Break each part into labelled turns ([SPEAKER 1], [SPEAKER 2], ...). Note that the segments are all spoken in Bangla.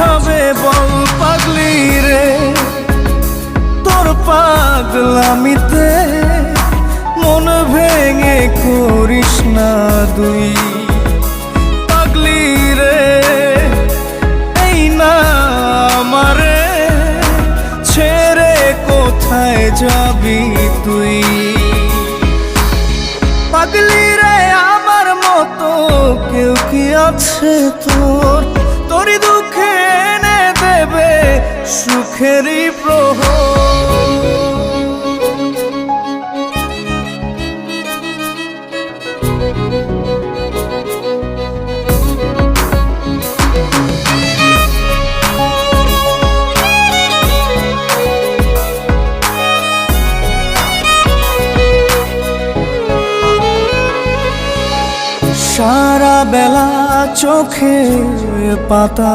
[SPEAKER 1] গোছাবে বল পাগলি রে। তোর পাগলামিতে মন ভেঙে করিস না দুই পাগলি রে, এই না আমারে ছেড়ে কোথায় যাবি তুই? পাগলি রে, আমার মতো কেউ কি আছে তোর সুখেরই প্রহর সারা বেলা চোখে পাতা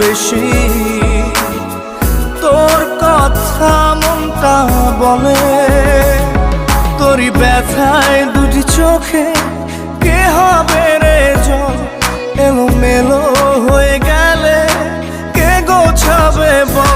[SPEAKER 1] বেশি। তোর কথা মনটা বলে, তোরই ব্যথায় দুটি চোখে কে হবে রে জল? এলো মেলো হয়ে গেলে কে গোছাবে বল?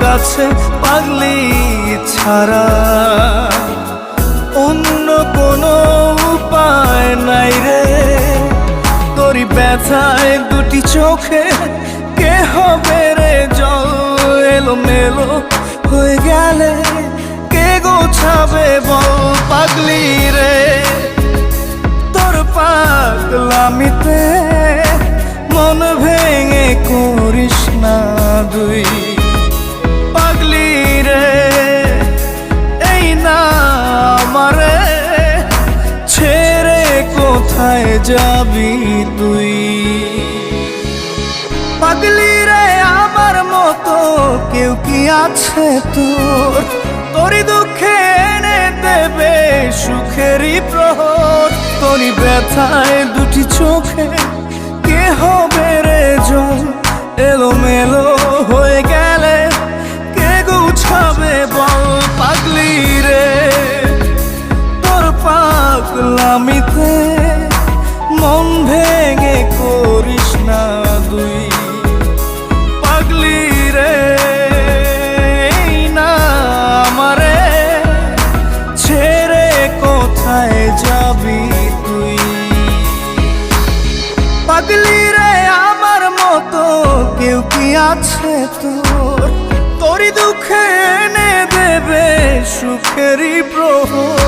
[SPEAKER 1] কাছে পাগলি ছাড়া অন্য কোনো উপায় নাই রে। তোরি ব্যথায় দুটি চোখে কে হবে রে? জল এলো মেলো হয়ে গেলে যাবি তুই? পাগলি রে আমার মতো, কেউ কি আছে তোর? তোরই দুঃখে এনে দেবে সুখেরই প্রহর। তোরই ব্যথায় দুটি চোখে কে হবে রে জল এলো মেলো হয়ে গেলে কে গুছাবে বল পাগলি রে? তোর পাগলামিতে ভেঙে করিস না পাগলি রে না ছেড়ে যাবি তুই? পাগলি রে, আমার মতো কেউ কি আছে তোর? তোরই দুঃখে এনে দেবে সুখেরই প্রহর।